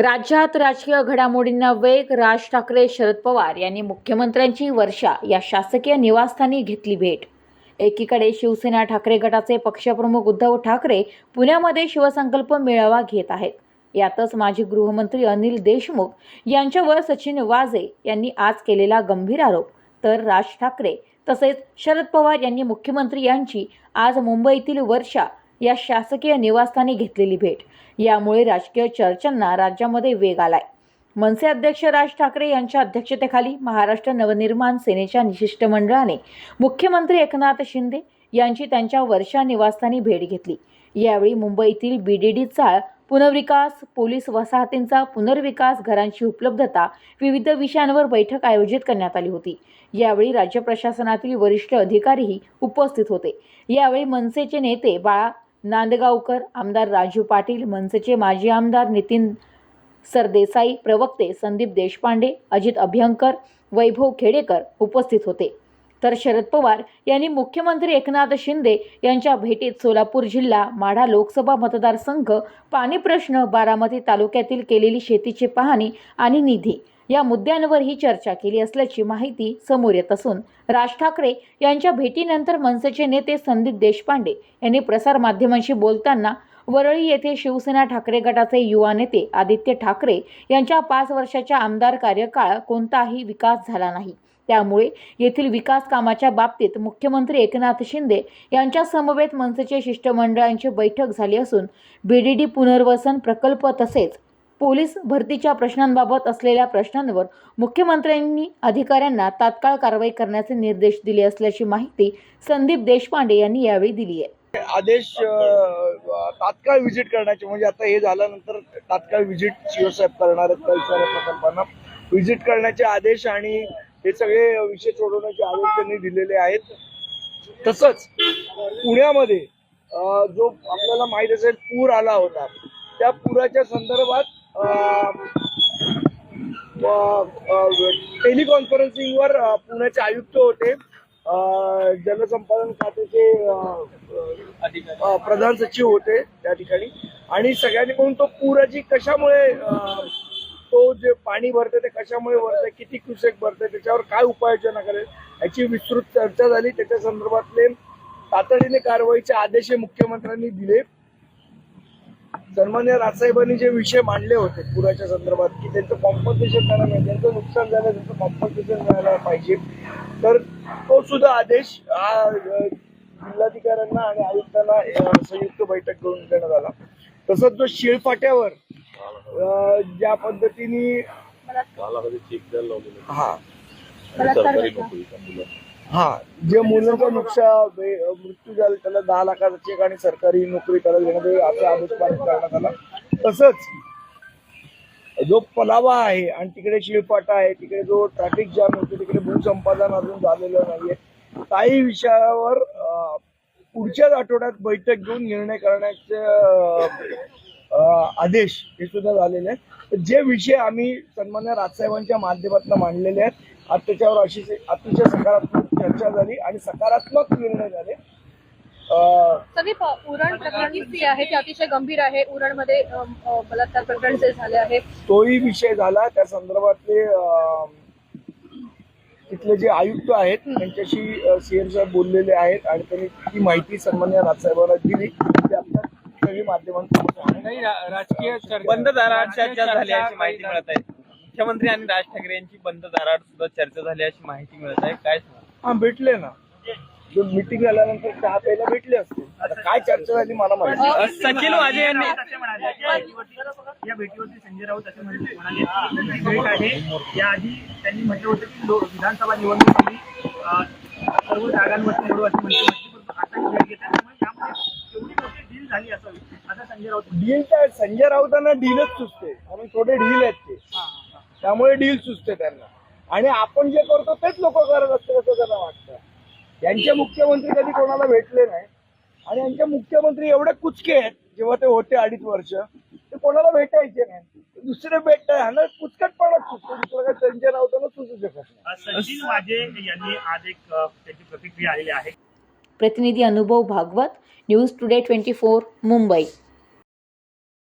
राज्यात राजकीय घडामोडींना वेग राज ठाकरे शरद पवार यांनी मुख्यमंत्र्यांची वर्षा या शासकीय निवासस्थानी घेतली भेट. एकीकडे शिवसेना ठाकरे गटाचे पक्षप्रमुख उद्धव ठाकरे पुण्यामध्ये शिवसंकल्प मेळावा घेत आहेत. यातच माजी गृहमंत्री अनिल देशमुख यांच्यावर सचिन वाजे यांनी आज केलेला गंभीर आरोप. तर राज ठाकरे तसेच शरद पवार यांनी मुख्यमंत्री यांची आज मुंबईतील वर्षा या शासकीय निवासस्थानी घेतलेली भेट. यामुळे राजकीय चर्चांना राज्यामध्ये वेग आलाय. मनसे अध्यक्ष राज ठाकरे यांच्या अध्यक्षतेखाली महाराष्ट्र नवनिर्माण सेनेच्या शिष्टमंडळाने मुख्यमंत्री एकनाथ शिंदे यांची त्यांच्या वर्षा निवासस्थानी भेट घेतली. यावेळी मुंबईतील बीडीडी चाळ पुनर्विकास पोलीस वसाहतींचा पुनर्विकास घरांची उपलब्धता विविध विषयांवर बैठक आयोजित करण्यात आली होती. यावेळी राज्य प्रशासनातील वरिष्ठ अधिकारीही उपस्थित होते. यावेळी मनसेचे नेते बाळा नांदगावकर आमदार राजू पाटील मनसेचे माजी आमदार नितीन सरदेसाई प्रवक्ते संदीप देशपांडे अजित अभ्यंकर वैभव खेडेकर उपस्थित होते. तर शरद पवार यांनी मुख्यमंत्री एकनाथ शिंदे यांच्या भेटीत सोलापूर जिल्हा माढा लोकसभा मतदारसंघ पाणी प्रश्न बारामती तालुक्यातील केलेली शेतीची पाहणी आणि निधी या मुद्द्यांवर ही चर्चा केली असल्याची माहिती समोर येत असून राज ठाकरे यांच्या भेटीनंतर मनसेचे नेते संदीप देशपांडे यांनी प्रसारमाध्यमांशी बोलताना वरळी येथे शिवसेना ठाकरे गटाचे युवा नेते आदित्य ठाकरे यांच्या पाच वर्षाच्या आमदार कार्यकाळ कोणताही विकास झाला नाही. त्यामुळे येथील विकास कामाच्या बाबतीत मुख्यमंत्री एकनाथ शिंदे यांच्या समवेत मनसेचे शिष्टमंडळांची बैठक झाली असून बीडीडी पुनर्वसन प्रकल्प तसेच पोलीस भरतीच्या प्रश्नांबाबत असलेल्या प्रश्नांवर मुख्यमंत्र्यांनी अधिकाऱ्यांना तात्काळ कारवाई करण्याचे निर्देश दिले असल्याची माहिती संदीप देशपांडे यांनी यावेळी दिली आहे. आदेश तात्काळ व्हिजिट करण्याचे म्हणजे आता हे झाल्यानंतर तात्काळ व्हिजिट शिवसाहेब करणार आहेत प्रकल्पांना. व्हिजिट करण्याचे आदेश आणि हे सगळे विषय सोडवण्याचे आदेश त्यांनी दिलेले आहेत. तसंच पुण्यामध्ये जो आपल्याला माहीत असेल पूर आला होता त्या पुराच्या संदर्भात टेलिकॉन्फरन्सिंगवर पुण्याचे आयुक्त होते जलसंपादन खात्याचे प्रधान सचिव होते त्या ठिकाणी. आणि सगळ्यांनी म्हणून तो पुराची कशामुळे तो जे पाणी भरते ते कशामुळे भरते किती क्युसेक भरते त्याच्यावर काय उपाययोजना करेल याची विस्तृत चर्चा झाली. त्याच्या संदर्भातले तातडीने कारवाईचे आदेश मुख्यमंत्र्यांनी दिले. सन्मान्य राजसाहेबांनी जे विषय मांडले होते पुराच्या संदर्भात की त्यांचं कॉम्पन्सेशन मिळालं नाही त्यांचं नुकसान झालं त्यांचं कॉम्पन्सेशन मिळालं पाहिजे. तर तो सुद्धा आदेश हा, जिल्हाधिकाऱ्यांना आणि आयुक्तांना संयुक्त बैठक करून देण्यात आला. तसंच जो शिळफाट्यावर ज्या पद्धतीने हा. सरकारी नोकरीचा मुलं हा. जे मुलांचा नुकसान मृत्यू झाला त्याला दहा लाखाचा चेक आणि सरकारी नोकरी करायला देण्यात असा आदेश पारित करण्यात आला. तसंच जो पलावा आहे आणि तिकडे शिळपाटा आहे तिकडे जो ट्रॅफिक जाम होतो तिकडे भूसंपादन अजून झालेलं नाहीये. काही विषयावर पुढच्याच आठवड्यात बैठक घेऊन निर्णय करण्याचे आदेश हे सुद्धा झालेले आहेत. तर जे विषय आम्ही सन्मान्य राजसाहेबांच्या माध्यमातून मांडलेले आहेत त्याच्यावर अशी अतिशय सकारात्मक चर्चा झाली आणि सकारात्मक निर्णय झाले. अं, सगळी उरण प्रकरणी जी आहे ती अतिशय गंभीर आहे. उरणमध्ये बलात्कार प्रकरण जे झाले आहे. तोही विषय झाला. त्या संदर्भातले तिथले जे आयुक्त आहेत त्यांच्याशी सीएम साहेब बोललेले आहेत आणि त्यांनी ती माहिती सन्मान्य राजसाहेबांना दिली. ते आपल्या सगळी रा- राजकीय बंद दाराआड चर्चा झाली अशी माहिती मिळत आहे. मुख्यमंत्री आणि राज ठाकरे यांची बंद दाराआड सुद्धा चर्चा झाली अशी माहिती मिळत आहे. काय? हा भेटले ना. जो मिटिंग झाल्यानंतर चहा प्यायला भेटले असते आता काय चर्चा झाली मला माहिती सचिन वाजे यांनी असे म्हणाले या भेटीवरती- संजय राऊत असे म्हणाले की भेट आहे. याआधी त्यांनी म्हटलं होतं की लो- विधानसभा निवडणुकीसाठी अं, सर्व जागांवरती म्हणली होती पण आता ही भेट घेतात त्यामुळे यामध्ये एवढी मोठी डील झाली असावी. असं संजय राऊत म्हणाले. डील काय? संजय राऊतांना डीलच सुचते. आणि थोडे डील आहेत ते. त्यामुळे डील सुचते त्यांना. आणि आपण जे करतो तेच लोक करत असते असं त्यांना वाटतं. यांचे मुख्यमंत्री कधी कोणाला भेटले नाही. आणि यांचे मुख्यमंत्री एवढे कुचके आहेत जेव्हा ते होते अडीच वर्ष ते कोणाला भेटायचे नाही. दुसरे भेटत ह्याला कुचकटपणाच सुचतो. दुसरं काय संजय राऊतांना सुचू शकत नाही. अं, सचिन वाजे यांनी आज एक त्यांची प्रतिक्रिया आलेली आहे. प्रतिनिधी Anubhav Bhagwat news today twenty four Mumbai.